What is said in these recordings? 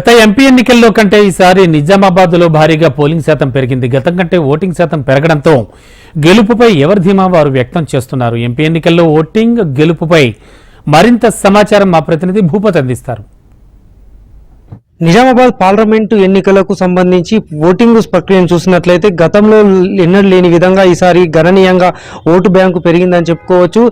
గత ఎంపీ ఎన్నికల్లో కంటే ఈసారి నిజామాబాద్లో భారీగా పోలింగ్ శాతం పెరిగింది. గతం కంటే ఓటింగ్ శాతం పెరగడంతో గెలుపుపై ఎవరి ధీమా వారు వ్యక్తం చేస్తున్నారు. ఎంపీ ఎన్నికల్లో ఓటింగ్ గెలుపుపై మరింత సమాచారం మా ప్రతినిధి భూపతి అందిస్తారు. నిజామాబాద్ పార్లమెంటు ఎన్నికలకు సంబంధించి ఓటింగ్ ప్రక్రియను చూసినట్లయితే గతంలో ఎన్నడూ లేని విధంగా ఈసారి గణనీయంగా ఓటు బ్యాంకు పెరిగిందని చెప్పుకోవచ్చు.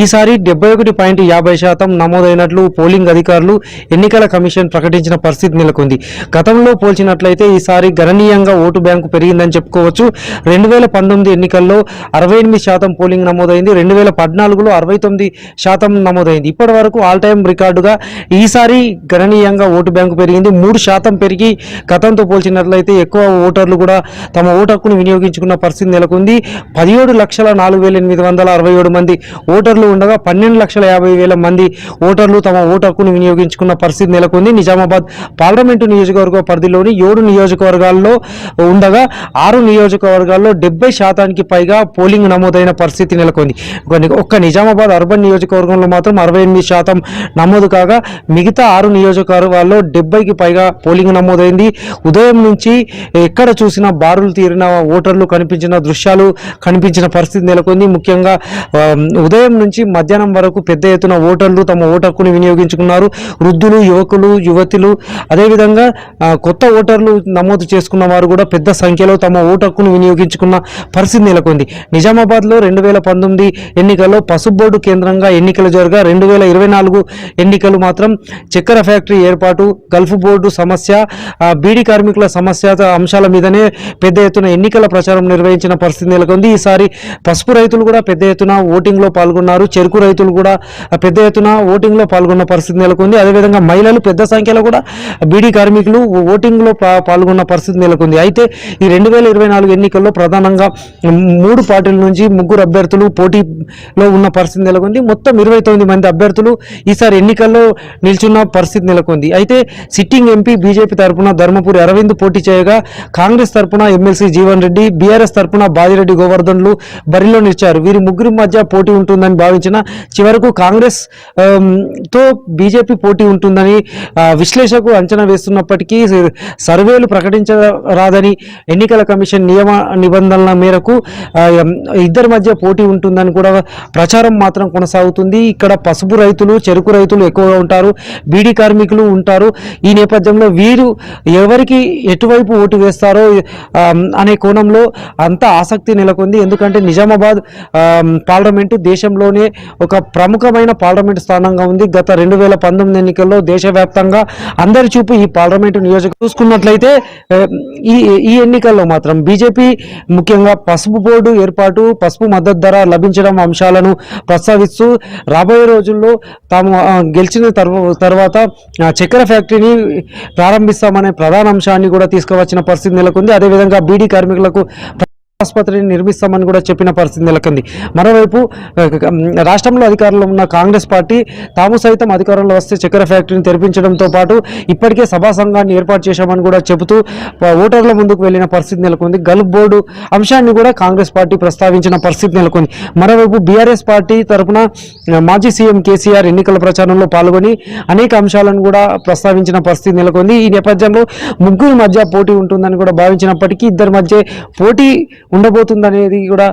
ఈసారి డెబ్బై ఒకటి పాయింట్ యాభై శాతం నమోదైనట్లు పోలింగ్ అధికారులు ఎన్నికల కమిషన్ ప్రకటించిన పరిస్థితి నెలకొంది. గతంలో పోల్చినట్లయితే ఈసారి గణనీయంగా ఓటు బ్యాంకు పెరిగిందని చెప్పుకోవచ్చు. రెండు వేల పంతొమ్మిది ఎన్నికల్లో అరవై ఎనిమిది శాతం పోలింగ్ నమోదైంది. రెండు వేల పద్నాలుగులో అరవై తొమ్మిది శాతం నమోదైంది. ఇప్పటి వరకు ఆల్ టైమ్ రికార్డుగా ఈసారి గణనీయంగా ఓటు బ్యాంకు పెరిగింది మూడు శాతం పెరిగి గతంతో పోల్చినట్లయితే ఎక్కువ ఓటర్లు కూడా తమ ఓటు హక్కును వినియోగించుకున్న పరిస్థితి నెలకొంది. పదిహేడు లక్షల నాలుగు వేల ఎనిమిది వందల అరవై ఏడు మంది ఓటర్లు ఉండగా పన్నెండు లక్షల యాభై వేల మంది ఓటర్లు తమ ఓటు హక్కును వినియోగించుకున్న పరిస్థితి నెలకొంది. నిజామాబాద్ పార్లమెంటు నియోజకవర్గ పరిధిలోని ఏడు నియోజకవర్గాల్లో ఉండగా ఆరు నియోజకవర్గాల్లో డెబ్బై శాతానికి పైగా పోలింగ్ నమోదైన పరిస్థితి నెలకొంది. కొన్ని- ఒక్క నిజామాబాద్ అర్బన్ నియోజకవర్గంలో మాత్రం అరవై ఎనిమిది శాతం నమోదు కాగా మిగతా ఆరు నియోజకవర్గాల్లో డెబ్బైకి పైగా పోలింగ్ నమోదైంది. ఉదయం నుంచి ఎక్కడ చూసినా బారులు తీరిన ఓటర్లు కనిపించిన దృశ్యాలు కనిపించిన పరిస్థితి నెలకొంది. ముఖ్యంగా ఉదయం నుంచి మధ్యాహ్నం వరకు పెద్ద ఎత్తున ఓటర్లు తమ ఓటు వినియోగించుకున్నారు. వృద్ధులు యువకులు యువతులు అదేవిధంగా కొత్త ఓటర్లు నమోదు చేసుకున్న వారు కూడా పెద్ద సంఖ్యలో తమ ఓటు వినియోగించుకున్న పరిస్థితి నెలకొంది. నిజామాబాద్లో రెండు వేల పంతొమ్మిది ఎన్నికల్లో పసుపు బోర్డు కేంద్రంగా ఎన్నికలు జరగా రెండు వేల ఇరవై నాలుగు ఎన్నికలు మాత్రం చక్కెర ఫ్యాక్టరీ ఏర్పాటు గల్ఫ్ బోర్డు సమస్య బీడీ కార్మికుల సమస్య అంశాల మీదనే పెద్ద ఎత్తున ఎన్నికల ప్రచారం నిర్వహించిన పరిస్థితి నెలకొంది. ఈసారి పసుపు రైతులు కూడా పెద్ద ఎత్తున ఓటింగ్లో పాల్గొన్నారు. చెరుకు రైతులు కూడా పెద్ద ఎత్తున ఓటింగ్లో పాల్గొన్న పరిస్థితి నెలకొంది. అదేవిధంగా మహిళలు పెద్ద సంఖ్యలో కూడా బీడీ కార్మికులు ఓటింగ్లో పాల్గొన్న పరిస్థితి నెలకొంది. అయితే ఈ రెండు వేల ఇరవై నాలుగు ఎన్నికల్లో ప్రధానంగా మూడు పార్టీల నుంచి ముగ్గురు అభ్యర్థులు పోటీలో ఉన్న పరిస్థితి నెలకొంది. మొత్తం ఇరవై తొమ్మిది మంది అభ్యర్థులు ఈసారి ఎన్నికల్లో నిల్చున్న పరిస్థితి నెలకొంది. అయితే సిటీ సిట్టింగ్ ఎంపీ బీజేపీ తరపున ధర్మపురి అరవింద్ పోటీ చేయగా కాంగ్రెస్ తరపున ఎమ్మెల్సీ జీవన్ రెడ్డి బీఆర్ఎస్ తరపున బాజిరెడ్డి గోవర్ధన్లు బరిలో నిలిచారు. వీరి ముగ్గురి మధ్య పోటీ ఉంటుందని భావించిన చివరకు కాంగ్రెస్తో బీజేపీ పోటీ ఉంటుందని విశ్లేషకు అంచనా వేస్తున్నప్పటికీ సర్వేలు ప్రకటించరాదని ఎన్నికల కమిషన్ నియమ నిబంధనల మేరకు ఇద్దరి మధ్య పోటీ ఉంటుందని కూడా ప్రచారం మాత్రం కొనసాగుతుంది. ఇక్కడ పసుపు రైతులు చెరుకు రైతులు ఎక్కువగా ఉంటారు. బీడీ కార్మికులు ఉంటారు. ఈ నేపథ్యంలో వీరు ఎవరికి ఎటువైపు ఓటు వేస్తారో అనే కోణంలో అంత ఆసక్తి నెలకొంది. ఎందుకంటే నిజామాబాద్ పార్లమెంటు దేశంలోనే ఒక ప్రముఖమైన పార్లమెంటు స్థానంగా ఉంది. గత రెండు వేల పంతొమ్మిది ఎన్నికల్లో దేశవ్యాప్తంగా అందరి చూపు ఈ పార్లమెంటు నియోజక చూసుకున్నట్లయితే ఈ ఈ ఎన్నికల్లో మాత్రం బీజేపీ ముఖ్యంగా పసుపు బోర్డు ఏర్పాటు పసుపు మద్దతు ధర లభించడం అంశాలను ప్రస్తావిస్తూ రాబోయే రోజుల్లో తాము గెలిచిన తర్వాత చక్కెర ఫ్యాక్టరీని ప్రారంభిస్తామనే ప్రధాన అంశాన్ని కూడా తీసుకువచ్చిన పరిస్థితి నెలకొంది. అదేవిధంగా బీడీ కార్మికులకు ఆసుపత్రిని నిర్మిస్తామని కూడా చెప్పిన పరిస్థితి నెలకొంది. మరోవైపు రాష్ట్రంలో అధికారంలో ఉన్న కాంగ్రెస్ పార్టీ తాము సైతం అధికారంలో వస్తే చక్కెర ఫ్యాక్టరీని తెరిపించడంతో పాటు ఇప్పటికే సభా సంఘాన్ని ఏర్పాటు చేశామని కూడా చెబుతూ ఓటర్ల ముందుకు వెళ్ళిన పరిస్థితి నెలకొంది. గల్ఫ్ బోర్డు అంశాన్ని కూడా కాంగ్రెస్ పార్టీ ప్రస్తావించిన పరిస్థితి నెలకొంది. మరోవైపు బీఆర్ఎస్ పార్టీ తరపున మాజీ సీఎం కేసీఆర్ ఎన్నికల ప్రచారంలో పాల్గొని అనేక అంశాలను కూడా ప్రస్తావించిన పరిస్థితి నెలకొంది. ఈ నేపథ్యంలో ముగ్గురు మధ్య పోటీ ఉంటుందని కూడా భావించినప్పటికీ ఇద్దరి మధ్య పోటీ ఉండబోతుందనేది కూడా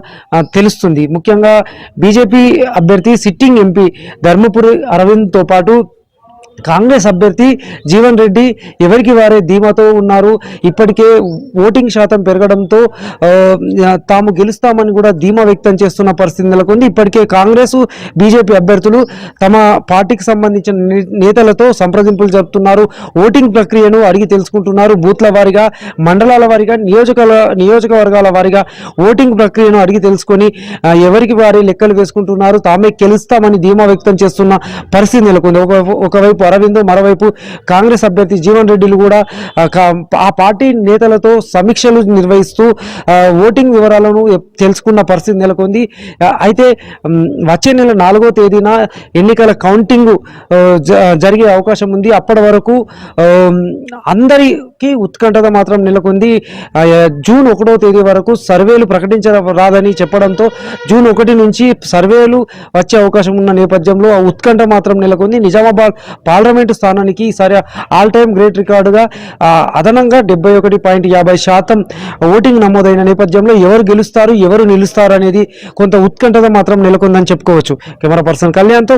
తెలుస్తుంది. ముఖ్యంగా బీజేపీ అభ్యర్థి సిట్టింగ్ ఎంపీ ధర్మపురి అరవింద్తో పాటు కాంగ్రెస్ అభ్యర్థి జీవన్ రెడ్డి ఎవరికి వారే ధీమాతో ఉన్నారు? ఇప్పటికే ఓటింగ్ శాతం పెరగడంతో తాము గెలుస్తామని కూడా ధీమా వ్యక్తం చేస్తున్న పరిస్థితి నెలకొంది. ఇప్పటికే కాంగ్రెస్ బీజేపీ అభ్యర్థులు తమ పార్టీకి సంబంధించిన నేతలతో సంప్రదింపులు జరుపుతున్నారు. ఓటింగ్ ప్రక్రియను అడిగి తెలుసుకుంటున్నారు. బూత్ల వారిగా మండలాల వారిగా నియోజక నియోజకవర్గాల వారిగా ఓటింగ్ ప్రక్రియను అడిగి తెలుసుకొని ఎవరికి వారే లెక్కలు వేసుకుంటున్నారు? తామే గెలుస్తామని ధీమా వ్యక్తం చేస్తున్న పరిస్థితి నెలకొంది. ఒక ఒకవైపు అరవింద్ మరోవైపు కాంగ్రెస్ అభ్యర్థి జీవన్ రెడ్డిలు కూడా ఆ, పార్టీ నేతలతో సమీక్షలు నిర్వహిస్తూ ఓటింగ్ వివరాలను తెలుసుకున్న పరిస్థితి నెలకొంది. అయితే వచ్చే నెల నాలుగో తేదీన ఎన్నికల కౌంటింగ్ జరిగే అవకాశం ఉంది. అప్పటి వరకు అందరికీ ఉత్కంఠత మాత్రం నెలకొంది. జూన్ ఒకటో తేదీ వరకు సర్వేలు ప్రకటించరాదని చెప్పడంతో జూన్ ఒకటి నుంచి సర్వేలు వచ్చే అవకాశం ఉన్న నేపథ్యంలో ఆ ఉత్కంఠ మాత్రం నెలకొంది. నిజామాబాద్ పార్లమెంటు స్థానానికి ఈసారి ఆల్ టైమ్ గ్రేట్ రికార్డుగా అదనంగా డెబ్బై ఒకటి పాయింట్ యాభై శాతం ఓటింగ్ నమోదైన నేపథ్యంలో ఎవరు గెలుస్తారు ఎవరు నిలుస్తారు అనేది కొంత ఉత్కంఠత మాత్రం నెలకొందని చెప్పుకోవచ్చు. కెమెరా పర్సన్ కళ్యాణ్తో